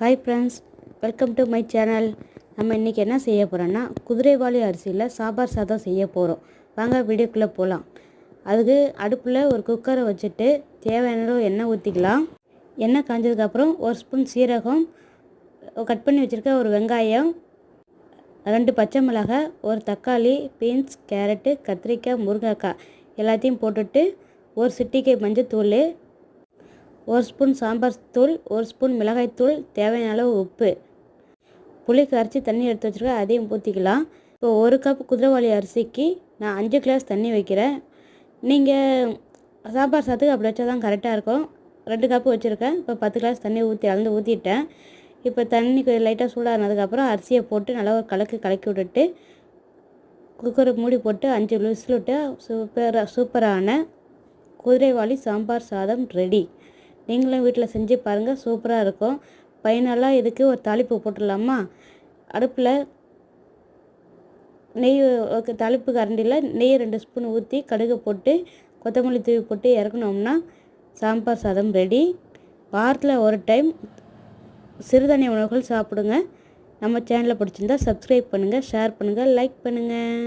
Hi friends welcome to my channel நம்ம இன்றைக்கி என்ன செய்ய போகிறோன்னா குதிரைவாளி அரிசியில் சாம்பார் சாதம் செய்ய போகிறோம் வாங்க வீடியோக்குள்ளே போகலாம் அதுக்கு அடுப்பில் ஒரு குக்கரை வச்சுட்டு தேவையான அளவு எண்ணெய் ஊற்றிக்கலாம் எண்ணெய் காஞ்சதுக்கப்புறம் ஒரு ஸ்பூன் சீரகம் கட் பண்ணி வச்சுருக்க ஒரு வெங்காயம் ரெண்டு பச்சை மிளகாய் ஒரு தக்காளி பீன்ஸ் கேரட்டு கத்திரிக்காய் முருங்கைக்காய் எல்லாத்தையும் போட்டுட்டு ஒரு சிட்டிகை மஞ்சத்தூள் ஒரு ஸ்பூன் சாம்பார் தூள் ஒரு ஸ்பூன் மிளகாய்த்தூள் தேவையான அளவு உப்பு. புளி கரைச்சி தண்ணி எடுத்து வச்சுருக்கேன் அதையும் ஊற்றிக்கலாம் இப்போ ஒரு கப் குதிரைவாளி அரிசிக்கு நான் அஞ்சு கிளாஸ் தண்ணி வைக்கிறேன். நீங்கள் சாம்பார் சாதத்துக்கு அப்படி வச்சா தான் கரெக்டாக இருக்கும். ரெண்டு கப்பு வச்சுருக்கேன் இப்போ பத்து கிளாஸ் தண்ணி ஊற்றி அளந்து ஊற்றிட்டேன் இப்போ தண்ணி கொஞ்சம் லைட்டாக சூடானதுக்கப்புறம் அரிசியை போட்டு நல்லா ஒரு கலக்கு கலக்கி விட்டுட்டு குக்கரை மூடி போட்டு அஞ்சு விசில் விட்டு சூப்பராக சூப்பரான குதிரைவாளி சாம்பார் சாதம் ரெடி நீங்களும் வீட்டில் செஞ்சு பாருங்கள் சூப்பராக இருக்கும். பையனெல்லாம் இதுக்கு ஒரு தாளிப்பு போட்டுடலாமா? அடுப்பில் நெய் தாளிப்பு கரண்டியில் நெய் ரெண்டு ஸ்பூன் ஊற்றி கடுகு போட்டு கொத்தமல்லி தூவி போட்டு இறக்குனோம்னா சாம்பார் சாதம் ரெடி. வாரத்தில் ஒரு டைம் சிறுதானிய உணவுகள் சாப்பிடுங்க. நம்ம சேனலை பிடிச்சிருந்தா சப்ஸ்கிரைப் பண்ணுங்கள் ஷேர் பண்ணுங்கள் லைக் பண்ணுங்கள்